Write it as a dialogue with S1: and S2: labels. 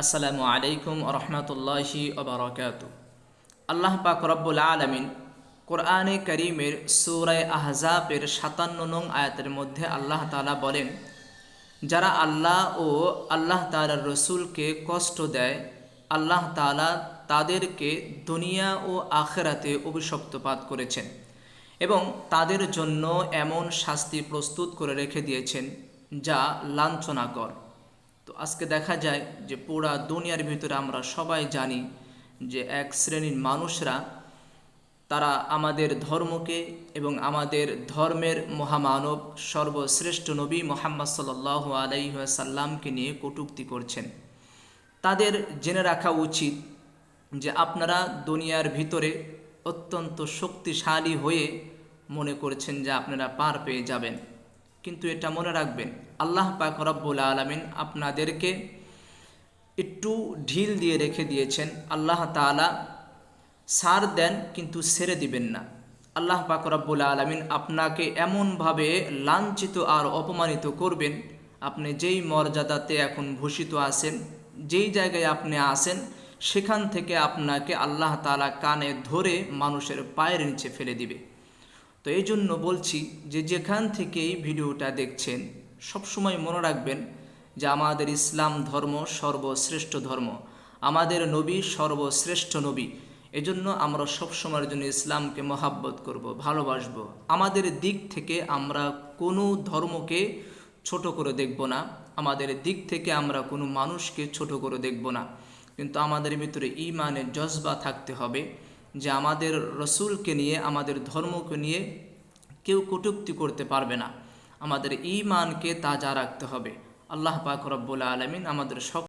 S1: আসসালামু আলাইকুম রহমতুল্লাহি ওবরাকাত আল্লাহ পাক রব্বুল আলমিন কোরআনে করিমের সুরায় আহজাবের সাতান্ন নং আয়াতের মধ্যে আল্লাহ তালা বলেন, যারা আল্লাহ ও আল্লাহ তালার রসুলকে কষ্ট দেয়, আল্লাহ তালা তাদেরকে দুনিয়া ও আখেরাতে অভিশপ্তপাত করেছেন এবং তাদের জন্য এমন শাস্তি প্রস্তুত করে রেখে দিয়েছেন, যা লাঞ্ছনাকর। তো আজকে দেখা যায় যে পুরা দুনিয়ার ভিতরে আমরা সবাই জানি যে এক শ্রেণির মানুষরা, তারা আমাদের ধর্মকে এবং আমাদের ধর্মের মহামানব সর্বশ্রেষ্ঠ নবী মোহাম্মদ সাল্লাহ আলাইসাল্লামকে নিয়ে কটূক্তি করছেন। তাদের জেনে রাখা উচিত যে আপনারা দুনিয়ার ভিতরে অত্যন্ত শক্তিশালী হয়ে মনে করছেন যে আপনারা পার পেয়ে যাবেন। কিন্তু এটা মনে রাখবেন, আল্লাহ পাক রব্বুল আলমিন আপনাদেরকে একটু ঢিল দিয়ে রেখে দিয়েছেন। আল্লাহ তালা সার দেন কিন্তু ছেড়ে দিবেন না। আল্লাহ পাক রব্বুল আলমিন আপনাকে এমনভাবে লাঞ্ছিত আর অপমানিত করবেন, আপনি যেই মর্যাদাতে এখন ভূষিত আছেন, যেই জায়গায় আপনি আসেন সেখান থেকে আপনাকে আল্লাহ তালা কানে ধরে মানুষের পায়ের নিচে ফেলে দিবে। তো এই জন্য বলছি যে যেখান থেকেই ভিডিওটা দেখছেন, সবসময় মনে রাখবেন যে আমাদের ইসলাম ধর্ম সর্বশ্রেষ্ঠ ধর্ম। আমাদের নবী সর্বশ্রেষ্ঠ নবী। এজন্য আমরা সবসময়ের জন্য ইসলামকে মহাব্বত করব, ভালোবাসব। আমাদের দিক থেকে আমরা কোনো ধর্মকে ছোট করে দেখব না। আমাদের দিক থেকে আমরা কোনো মানুষকে ছোট করে দেখব না। কিন্তু আমাদের ভিতরে ইমানের জজবা থাকতে হবে। যে আমাদের রসুলকে নিয়ে, আমাদের ধর্মকে নিয়ে কেউ কটুক্তি করতে পারবে না। আমাদের ইমানকে তাজা রাখতে হবে। আল্লাহ পাক রব্বুল আলমিন আমাদের সব